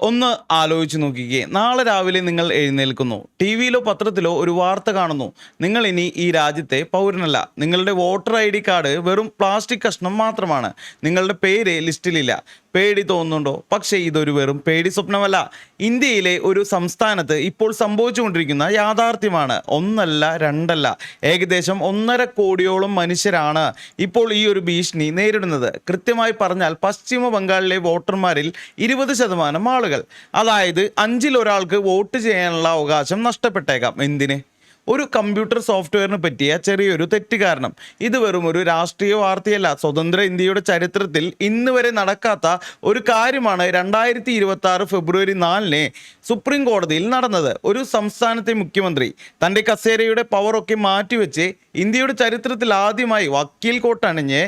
ഒന്ന് ആലോചിച്ച് നോക്കിക്കേ. നാളെ രാവിലെ നിങ്ങൾ എഴുന്നേൽക്കുന്നു. ടി വിയിലോ പത്രത്തിലോ ഒരു വാർത്ത കാണുന്നു. നിങ്ങൾ ഇനി ഈ രാജ്യത്തെ പൗരനല്ല. നിങ്ങളുടെ വോട്ടർ ഐ ഡി കാർഡ് വെറും പ്ലാസ്റ്റിക് കഷ്ണം മാത്രമാണ്. നിങ്ങളുടെ പേര് ലിസ്റ്റിലില്ല. പേടി തോന്നുന്നുണ്ടോ? പക്ഷേ ഇതൊരു വെറും പേടി സ്വപ്നമല്ല. ഇന്ത്യയിലെ ഒരു സംസ്ഥാനത്ത് ഇപ്പോൾ സംഭവിച്ചുകൊണ്ടിരിക്കുന്ന യാഥാർത്ഥ്യമാണ്. ഒന്നല്ല രണ്ടല്ല. ഏകദേശം ഒന്നര കോടിയോളം മനുഷ്യരാണ് ഇപ്പോൾ ഈ ഒരു ഭീഷണി നേരിടുന്നത്. കൃത്യമായി പറഞ്ഞാൽ പശ്ചിമ ബംഗാളിലെ വോട്ടർമാരിൽ ഇരുപത് ശതമാനം ആളുകൾ. അതായത് അഞ്ചിൽ ഒരാൾക്ക് വോട്ട് ചെയ്യാനുള്ള അവകാശം നഷ്ടപ്പെട്ടേക്കാം. എന്തിന്? ഒരു കമ്പ്യൂട്ടർ സോഫ്റ്റ്വെയറിന് പറ്റിയ ചെറിയൊരു തെറ്റ് കാരണം. ഇത് വെറും ഒരു രാഷ്ട്രീയ വാർത്തയല്ല. സ്വതന്ത്ര ഇന്ത്യയുടെ ചരിത്രത്തിൽ ഇന്ന് വരെ നടക്കാത്ത ഒരു കാര്യമാണ് രണ്ടായിരത്തി ഇരുപത്തി ആറ് ഫെബ്രുവരി നാലിന് സുപ്രീം കോടതിയിൽ നടന്നത്. ഒരു സംസ്ഥാനത്തെ മുഖ്യമന്ത്രി തന്റെ കസേരയുടെ പവറൊക്കെ മാറ്റിവെച്ച് ഇന്ത്യയുടെ ചരിത്രത്തിൽ ആദ്യമായി വക്കീൽ കോട്ടണിഞ്ഞ്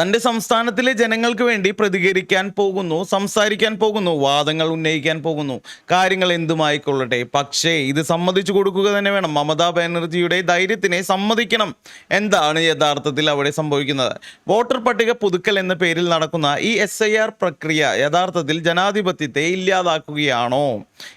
തന്റെ സംസ്ഥാനത്തിലെ ജനങ്ങൾക്ക് വേണ്ടി പ്രതികരിക്കാൻ പോകുന്നു സംസാരിക്കാൻ പോകുന്നു വാദങ്ങൾ ഉന്നയിക്കാൻ പോകുന്നു. കാര്യങ്ങൾ എന്തുമായിക്കൊള്ളട്ടെ? പക്ഷേ ഇത് സമ്മതിച്ചു കൊടുക്കുക തന്നെ വേണം. മമതാ ബാനർജിയുടെ ധൈര്യത്തിനെ സമ്മതിക്കണം എന്താണ് യഥാർത്ഥത്തിൽ അവിടെ സംഭവിക്കുന്നത്. വോട്ടർ പട്ടിക പുതുക്കൽ എന്ന പേരിൽ നടക്കുന്ന ഈ എസ് പ്രക്രിയ യഥാർത്ഥത്തിൽ ജനാധിപത്യത്തെ ഇല്ലാതാക്കുകയാണോ?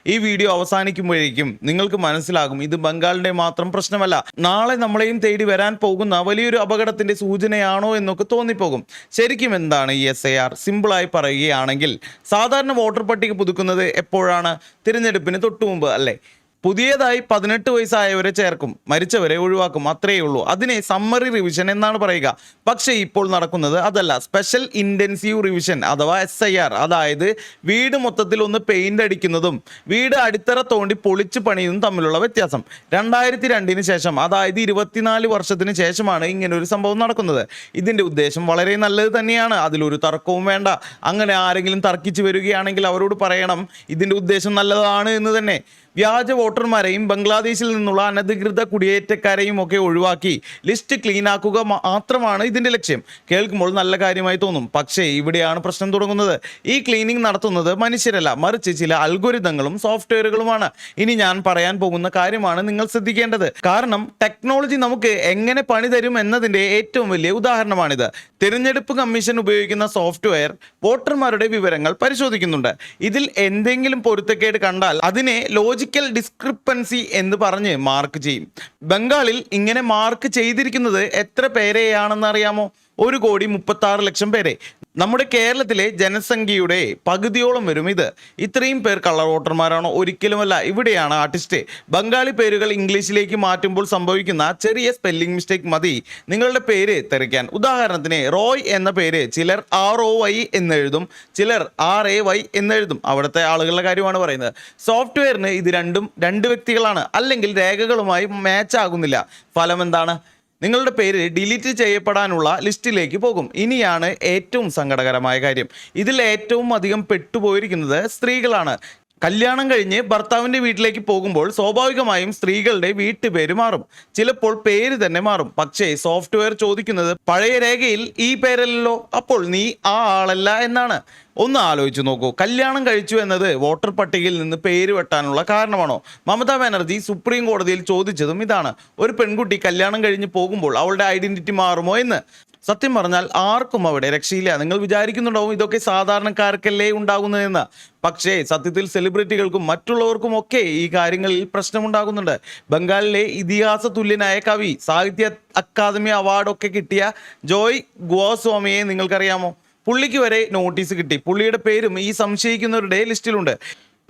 ഈ വീഡിയോ അവസാനിക്കുമ്പോഴേക്കും നിങ്ങൾക്ക് മനസ്സിലാകും ഇത് ബംഗാളിന്റെ മാത്രം പ്രശ്നമല്ല. നാളെ നമ്മളെയും തേടി വരാൻ പോകുന്ന വലിയൊരു അപകടത്തിന്റെ സൂചനയാണോ എന്നൊക്കെ തോന്നിപ്പോകും. ശരിക്കും എന്താണ് ഈ എസ് ഐ സിമ്പിളായി പറയുകയാണെങ്കിൽ സാധാരണ വോട്ടർ പട്ടിക പുതുക്കുന്നത് എപ്പോഴാണ്? തിരഞ്ഞെടുപ്പിന് തൊട്ടുമുമ്പ് അല്ലേ? പുതിയതായി പതിനെട്ട് വയസ്സായവരെ ചേർക്കും. മരിച്ചവരെ ഒഴിവാക്കും. അത്രയേ ഉള്ളൂ. അതിനെ സമ്മറി റിവിഷൻ എന്നാണ് പറയുക. പക്ഷേ ഇപ്പോൾ നടക്കുന്നത് അതല്ല. സ്പെഷ്യൽ ഇന്റൻസീവ് റിവിഷൻ അഥവാ എസ് ഐ ആർ അതായത് വീട് മൊത്തത്തിൽ ഒന്ന് പെയിന്റ് അടിക്കുന്നതും വീട് അടിത്തറ തോണ്ടി പൊളിച്ച് പണിയുന്നതും തമ്മിലുള്ള വ്യത്യാസം. രണ്ടായിരത്തി രണ്ടിന് ശേഷം അതായത് ഇരുപത്തിനാല് വർഷത്തിന് ശേഷമാണ് ഇങ്ങനെ ഒരു സംഭവം നടക്കുന്നത്. ഇതിന്റെ ഉദ്ദേശം വളരെ നല്ലത് തന്നെയാണ്. അതിലൊരു തർക്കവും വേണ്ട. അങ്ങനെ ആരെങ്കിലും തർക്കിച്ച് വരികയാണെങ്കിൽ അവരോട് പറയണം. ഇതിന്റെ ഉദ്ദേശം നല്ലതാണ് എന്ന് തന്നെ. വ്യാജ വോട്ടർമാരെയും ബംഗ്ലാദേശിൽ നിന്നുള്ള അനധികൃത കുടിയേറ്റക്കാരെയും ഒക്കെ ഒഴിവാക്കി. ലിസ്റ്റ് ക്ലീൻ ആക്കുക മാത്രമാണ് ഇതിന്റെ ലക്ഷ്യം. കേൾക്കുമ്പോൾ നല്ല കാര്യമായി തോന്നും. പക്ഷേ ഇവിടെയാണ് പ്രശ്നം തുടങ്ങുന്നത്. ഈ ക്ലീനിങ് നടത്തുന്നത് മനുഷ്യരല്ല. മറിച്ച് ചില അൽഗോരിതങ്ങളും സോഫ്റ്റ്വെയറുകളുമാണ്. ഇനി ഞാൻ പറയാൻ പോകുന്ന കാര്യമാണ് നിങ്ങൾ ശ്രദ്ധിക്കേണ്ടത്. കാരണം ടെക്നോളജി നമുക്ക് എങ്ങനെ പണി തരും എന്നതിന്റെ ഏറ്റവും വലിയ ഉദാഹരണമാണിത്. തിരഞ്ഞെടുപ്പ് കമ്മീഷൻ ഉപയോഗിക്കുന്ന സോഫ്റ്റ്വെയർ വോട്ടർമാരുടെ വിവരങ്ങൾ പരിശോധിക്കുന്നുണ്ട്. ഇതിൽ എന്തെങ്കിലും പൊരുത്തക്കേട് കണ്ടാൽ അതിനെ ലോജിക്കൽ ഡിസ്ക്രിപ്പൻസി എന്ന് പറഞ്ഞ് മാർക്ക് ചെയ്യും. ബംഗാളിൽ ഇങ്ങനെ മാർക്ക് ചെയ്തിരിക്കുന്നത് എത്ര പേരെയാണെന്ന് അറിയാമോ? ഒരു കോടി മുപ്പത്തി ലക്ഷം പേരെ. നമ്മുടെ കേരളത്തിലെ ജനസംഖ്യയുടെ പകുതിയോളം വരും ഇത്. ഇത്രയും പേർ കളർ വോട്ടർമാരാണോ ഒരിക്കലുമല്ല ഇവിടെയാണ് ആർട്ടിസ്റ്റ് ബംഗാളി പേരുകൾ ഇംഗ്ലീഷിലേക്ക് മാറ്റുമ്പോൾ സംഭവിക്കുന്ന ചെറിയ സ്പെല്ലിംഗ് മിസ്റ്റേക്ക് മതി. നിങ്ങളുടെ പേര് തെറിക്കാൻ ഉദാഹരണത്തിന് റോയ് എന്ന പേര് ചിലർ ആർ ഒ വൈ എന്നെഴുതും ചിലർ ആർ എ വൈ എന്നെഴുതും. അവിടുത്തെ ആളുകളുടെ കാര്യമാണ് പറയുന്നത്. സോഫ്റ്റ്വെയറിന് ഇത് രണ്ടും രണ്ട് വ്യക്തികളാണ്. അല്ലെങ്കിൽ രേഖകളുമായി മാച്ച് ആകുന്നില്ല. ഫലം എന്താണ് നിങ്ങളുടെ പേര് ഡിലീറ്റ് ചെയ്യപ്പെടാനുള്ള ലിസ്റ്റിലേക്ക് പോകും. ഇനിയാണ് ഏറ്റവും സങ്കടകരമായ കാര്യം. ഇതിൽ ഏറ്റവും അധികം പെട്ടുപോയിരിക്കുന്നത് സ്ത്രീകളാണ്. കല്യാണം കഴിഞ്ഞ് ഭർത്താവിന്റെ വീട്ടിലേക്ക് പോകുമ്പോൾ സ്വാഭാവികമായും സ്ത്രീകളുടെ വീട്ടുപേര് മാറും. ചിലപ്പോൾ പേര് തന്നെ മാറും. പക്ഷേ സോഫ്റ്റ്വെയർ ചോദിക്കുന്നത് പഴയ രേഖയിൽ ഈ പേരല്ലല്ലോ. അപ്പോൾ നീ ആ ആളല്ല എന്നാണ്. ഒന്ന് ആലോചിച്ച് നോക്കൂ. കല്യാണം കഴിച്ചു എന്നത് വോട്ടർ പട്ടികയിൽ നിന്ന് പേര് വെട്ടാനുള്ള കാരണമാണോ? മമതാ ബാനർജി സുപ്രീം കോടതിയിൽ ചോദിച്ചതും ഇതാണ്. ഒരു പെൺകുട്ടി കല്യാണം കഴിഞ്ഞ് പോകുമ്പോൾ അവളുടെ ഐഡന്റിറ്റി മാറുമോ എന്ന്. സത്യം പറഞ്ഞാൽ ആർക്കും അവിടെ രക്ഷയില്ല. നിങ്ങൾ വിചാരിക്കുന്നുണ്ടാവും ഇതൊക്കെ സാധാരണക്കാർക്കല്ലേ ഉണ്ടാകുന്നതെന്ന് പക്ഷേ സത്യത്തിൽ സെലിബ്രിറ്റികൾക്കും മറ്റുള്ളവർക്കും ഒക്കെ ഈ കാര്യങ്ങളിൽ പ്രശ്നമുണ്ടാകുന്നുണ്ട്. ബംഗാളിലെ ഇതിഹാസ തുല്യനായ കവി സാഹിത്യ അക്കാദമി അവാർഡൊക്കെ കിട്ടിയ ജോയ് ഗോസ്വാമിയെ നിങ്ങൾക്കറിയാമോ? പുള്ളിക്ക് വരെ നോട്ടീസ് കിട്ടി. പുള്ളിയുടെ പേരും ഈ സംശയിക്കുന്നവരുടെ ലിസ്റ്റിലുണ്ട്.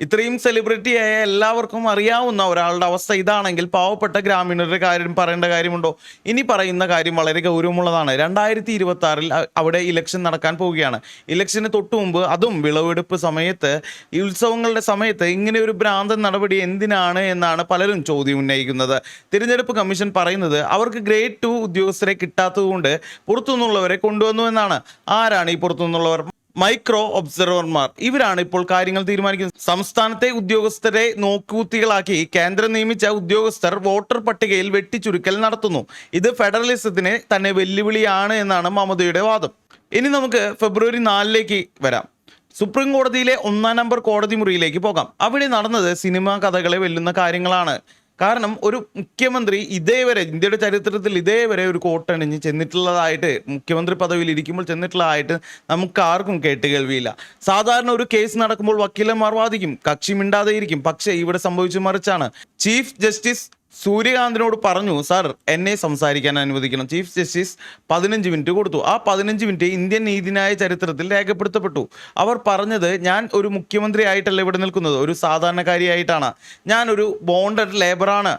ഇത്രയും സെലിബ്രിറ്റിയായ എല്ലാവർക്കും അറിയാവുന്ന ഒരാളുടെ അവസ്ഥ ഇതാണെങ്കിൽ പാവപ്പെട്ട ഗ്രാമീണരുടെ കാര്യം പറയേണ്ട കാര്യമുണ്ടോ? ഇനി പറയുന്ന കാര്യം വളരെ ഗൗരവമുള്ളതാണ്. രണ്ടായിരത്തി ഇരുപത്തി ആറിൽ അവിടെ ഇലക്ഷൻ നടക്കാൻ പോവുകയാണ്. ഇലക്ഷന് തൊട്ടു മുമ്പ് അതും വിളവെടുപ്പ് സമയത്ത് ഈ ഉത്സവങ്ങളുടെ സമയത്ത് ഇങ്ങനെ ഒരു ഭ്രാന്തൻ നടപടി എന്തിനാണ് എന്നാണ് പലരും ചോദ്യം ഉന്നയിക്കുന്നത്. തിരഞ്ഞെടുപ്പ് കമ്മീഷൻ പറയുന്നത് അവർക്ക് ഗ്രേഡ് ടു ഉദ്യോഗസ്ഥരെ കിട്ടാത്തതുകൊണ്ട് പുറത്തുനിന്നുള്ളവരെ കൊണ്ടുവന്നു എന്നാണ്. ആരാണ് ഈ പുറത്തുനിന്നുള്ളവർ? മൈക്രോ ഒബ്സർവർമാർ. ഇവരാണ് ഇപ്പോൾ കാര്യങ്ങൾ തീരുമാനിക്കുന്നത്. സംസ്ഥാനത്തെ ഉദ്യോഗസ്ഥരെ നോക്കുകുത്തികളാക്കി കേന്ദ്രം നിയമിച്ച ഉദ്യോഗസ്ഥർ വോട്ടർ പട്ടികയിൽ വെട്ടിച്ചുരുക്കൽ നടത്തുന്നു. ഇത് ഫെഡറലിസത്തിന് തന്നെ വെല്ലുവിളിയാണ് എന്നാണ് മമതയുടെ വാദം. ഇനി നമുക്ക് ഫെബ്രുവരി നാലിലേക്ക് വരാം. സുപ്രീം കോടതിയിലെ ഒന്നാം നമ്പർ കോടതി മുറിയിലേക്ക് പോകാം. അവിടെ നടന്നത് സിനിമാ കഥകളെ വെല്ലുന്ന കാര്യങ്ങളാണ്. കാരണം ഒരു മുഖ്യമന്ത്രി ഇതേവരെ ഇന്ത്യയുടെ ചരിത്രത്തിൽ ഇതേവരെ ഒരു കോട്ടണിഞ്ഞ് ചെന്നിട്ടുള്ളതായിട്ട് മുഖ്യമന്ത്രി പദവിയിൽ ഇരിക്കുമ്പോൾ ചെന്നിട്ടുള്ളതായിട്ട് നമുക്ക് ആർക്കും കേട്ട് കേൾവിയില്ല സാധാരണ ഒരു കേസ് നടക്കുമ്പോൾ വക്കീലന്മാർ വാദിക്കും കക്ഷി മിണ്ടാതെ ഇരിക്കും പക്ഷേ ഇവിടെ സംഭവിച്ചു മറിച്ചാണ്. ചീഫ് ജസ്റ്റിസ് സൂര്യകാന്തിനോട് പറഞ്ഞു സാർ എന്നെ സംസാരിക്കാൻ അനുവദിക്കണം. ചീഫ് ജസ്റ്റിസ് പതിനഞ്ച് മിനിറ്റ് കൊടുത്തു. ആ പതിനഞ്ച് മിനിറ്റ് ഇന്ത്യൻ നീതിന്യായ ചരിത്രത്തിൽ രേഖപ്പെടുത്തപ്പെട്ടു. അവർ പറഞ്ഞത് ഞാൻ ഒരു മുഖ്യമന്ത്രി ആയിട്ടല്ല ഇവിടെ നിൽക്കുന്നത്. ഒരു സാധാരണക്കാരിയായിട്ടാണ്. ഞാനൊരു ബോണ്ടഡ് ലേബറാണ്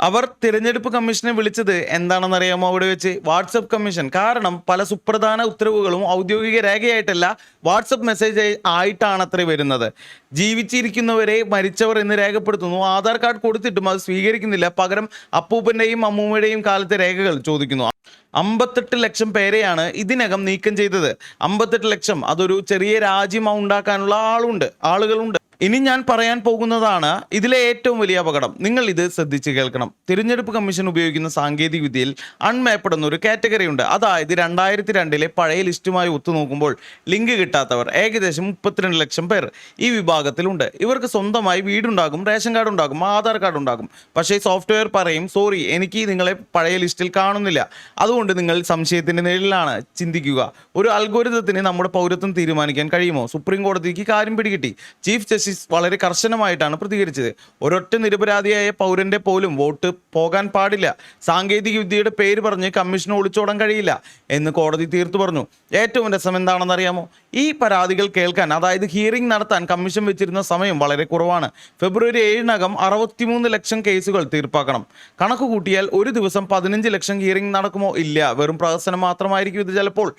അവർ തിരഞ്ഞെടുപ്പ് കമ്മീഷനെ വിളിച്ചത് എന്താണെന്നറിയാമോ അവിടെ വെച്ച്? WhatsApp commission. കാരണം പല സുപ്രധാന ഉത്തരവുകളും ഔദ്യോഗിക രേഖയായിട്ടല്ല വാട്സപ്പ് മെസ്സേജ് ആയിട്ടാണ് അത്ര വരുന്നത്. ജീവിച്ചിരിക്കുന്നവരെ മരിച്ചവർ എന്ന് രേഖപ്പെടുത്തുന്നു. ആധാർ കാർഡ് കൊടുത്തിട്ടും അത് സ്വീകരിക്കുന്നില്ല. പകരം അപ്പൂപ്പന്റെയും അമ്മൂമ്മയുടെയും കാലത്തെ രേഖകൾ ചോദിക്കുന്നു. അമ്പത്തെട്ട് ലക്ഷം പേരെയാണ് ഇതിനകം നീക്കം ചെയ്തത്. അമ്പത്തെട്ട് ലക്ഷം. അതൊരു ചെറിയ രാജ്യം ഉണ്ടാക്കാനുള്ള ആളുണ്ട്. ആളുകളുണ്ട്. ഇനി ഞാൻ പറയാൻ പോകുന്നതാണ് ഇതിലെ ഏറ്റവും വലിയ അപകടം. നിങ്ങൾ ഇത് ശ്രദ്ധിച്ച് കേൾക്കണം. തിരഞ്ഞെടുപ്പ് കമ്മീഷൻ ഉപയോഗിക്കുന്ന സാങ്കേതിക വിദ്യയിൽ അൺമാപ്പഡ് എന്നൊരു കാറ്റഗറി ഉണ്ട്. അതായത് രണ്ടായിരത്തി രണ്ടിലെ പഴയ ലിസ്റ്റുമായി ഒത്തുനോക്കുമ്പോൾ ലിങ്ക് കിട്ടാത്തവർ ഏകദേശം മുപ്പത്തിരണ്ട് ലക്ഷം പേർ ഈ വിഭാഗത്തിലുണ്ട്. ഇവർക്ക് സ്വന്തമായി വീടുണ്ടാകും റേഷൻ കാർഡ് ഉണ്ടാകും ആധാർ കാർഡ് ഉണ്ടാകും പക്ഷേ സോഫ്റ്റ്വെയർ പറയും സോറി എനിക്ക് നിങ്ങളെ പഴയ ലിസ്റ്റിൽ കാണുന്നില്ല. അതുകൊണ്ട് നിങ്ങൾ സംശയത്തിന്റെ നിഴലിലാണ് ചിന്തിക്കുക. ഒരു അൽഗോരിതത്തിന് നമ്മുടെ പൗരത്വം തീരുമാനിക്കാൻ കഴിയുമോ? സുപ്രീം കോടതിക്ക് കാര്യം പിടികിട്ടി. ചീഫ് ജസ്റ്റിസ് വളരെ കർശനമായിട്ടാണ് പ്രതികരിച്ചത്. ഒരൊറ്റ നിരപരാധിയായ പൗരന്റെ പോലും വോട്ട് പോകാൻ പാടില്ല. സാങ്കേതിക വിദ്യയുടെ പേര് പറഞ്ഞ് കമ്മീഷന് ഒളിച്ചോടാൻ കഴിയില്ല എന്ന് കോടതി തീർത്തു പറഞ്ഞു. ഏറ്റവും രസം എന്താണെന്ന് അറിയാമോ ഈ പരാതികൾ കേൾക്കാൻ അതായത് ഹിയറിംഗ് നടത്താൻ കമ്മീഷൻ വെച്ചിരുന്ന സമയം വളരെ കുറവാണ്. ഫെബ്രുവരി ഏഴിനകം അറുപത്തിമൂന്ന് ലക്ഷം കേസുകൾ തീർപ്പാക്കണം. കണക്ക് കൂട്ടിയാൽ ഒരു ദിവസം പതിനഞ്ച് ലക്ഷം ഹിയറിംഗ് നടക്കുമോ? ഇല്ല. വെറും പ്രഹസനം മാത്രമായിരിക്കും ഇത് ചിലപ്പോൾ.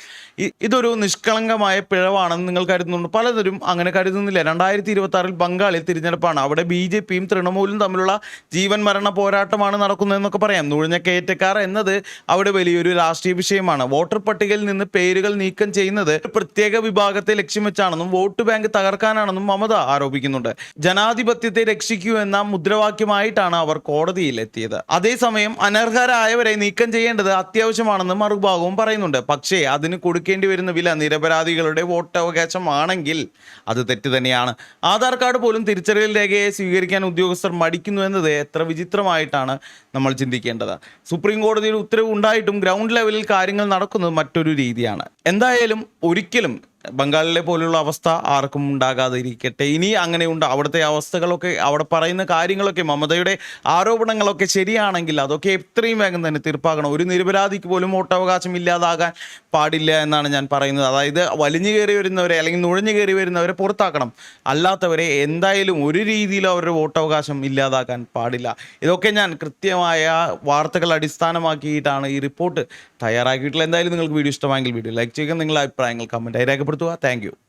ഇതൊരു നിഷ്കളങ്കമായ പിഴവാണെന്ന് നിങ്ങൾ കരുതുന്നുണ്ട്. പലതരും അങ്ങനെ കരുതുന്നില്ല. രണ്ടായിരത്തി ഇരുപത്തി ബംഗാളിൽ തിരഞ്ഞെടുപ്പാണ്. അവിടെ ബി ജെ പിയും തൃണമൂലും തമ്മിലുള്ള ജീവൻ മരണ പോരാട്ടമാണ് നടക്കുന്നതെന്നൊക്കെ പറയാം. നുഴഞ്ഞ കയറ്റക്കാർ എന്നത് അവിടെ വലിയൊരു രാഷ്ട്രീയ വിഷയമാണ്. വോട്ടർ പട്ടികയിൽ നിന്ന് പേരുകൾ നീക്കം ചെയ്യുന്നത് പ്രത്യേക വിഭാഗത്തെ ലക്ഷ്യം വെച്ചാണെന്നും വോട്ട് ബാങ്ക് തകർക്കാനാണെന്നും മമത ആരോപിക്കുന്നുണ്ട്. ജനാധിപത്യത്തെ രക്ഷിക്കൂ എന്ന മുദ്രാവാക്യമായിട്ടാണ് അവർ കോടതിയിൽ എത്തിയത് അതേസമയം അനർഹരായവരെ നീക്കം ചെയ്യേണ്ടത് അത്യാവശ്യമാണെന്ന് മറുഭാഗവും പറയുന്നുണ്ട്. പക്ഷേ അതിന് കൊടുക്കേണ്ടി വരുന്ന വില നിരപരാധികളുടെ വോട്ടവകാശമാണെങ്കിൽ അത് തെറ്റ് തന്നെയാണ്. ആധാർ കാർഡ് പോലും തിരിച്ചറിയൽ രേഖയെ സ്വീകരിക്കാൻ ഉദ്യോഗസ്ഥർ മടിക്കുന്നു എന്നത് എത്ര വിചിത്രമായിട്ടാണ് നമ്മൾ ചിന്തിക്കേണ്ടത്. സുപ്രീം കോടതിയുടെ ഉത്തരവ് ഉണ്ടായിട്ടും ഗ്രൗണ്ട് ലെവലിൽ കാര്യങ്ങൾ നടക്കുന്നത് മറ്റൊരു രീതിയാണ്. എന്തായാലും ഒരിക്കലും ബംഗാളിലെ പോലുള്ള അവസ്ഥ ആർക്കും ഉണ്ടാകാതിരിക്കട്ടെ. ഇനി അങ്ങനെ ഉണ്ട് അവിടുത്തെ അവസ്ഥകളൊക്കെ അവിടെ പറയുന്ന കാര്യങ്ങളൊക്കെ മമതയുടെ ആരോപണങ്ങളൊക്കെ ശരിയാണെങ്കിൽ അതൊക്കെ എത്രയും വേഗം തന്നെ തീർപ്പാക്കണം ഒരു നിരപരാധിക്ക് പോലും വോട്ടവകാശം ഇല്ലാതാകാൻ പാടില്ല എന്നാണ് ഞാൻ പറയുന്നത്. അതായത് വലിഞ്ഞു കയറി വരുന്നവരെ അല്ലെങ്കിൽ നുഴഞ്ഞു കയറി വരുന്നവരെ പുറത്താക്കണം. അല്ലാത്തവരെ എന്തായാലും ഒരു രീതിയിലും അവരുടെ വോട്ടവകാശം ഇല്ലാതാക്കാൻ പാടില്ല. ഇതൊക്കെ ഞാൻ കൃത്യമായ വാർത്തകൾ അടിസ്ഥാനമാക്കിയിട്ടാണ് ഈ റിപ്പോർട്ട് തയ്യാറാക്കിയിട്ടുള്ളത്. എന്തായാലും നിങ്ങൾക്ക് വീഡിയോ ഇഷ്ടമായെങ്കിൽ വീഡിയോ ലൈക്ക് ചെയ്യുക നിങ്ങളുടെ അഭിപ്രായങ്ങൾ കമന്റായി രേഖപ്പെടുത്തുക. താങ്ക്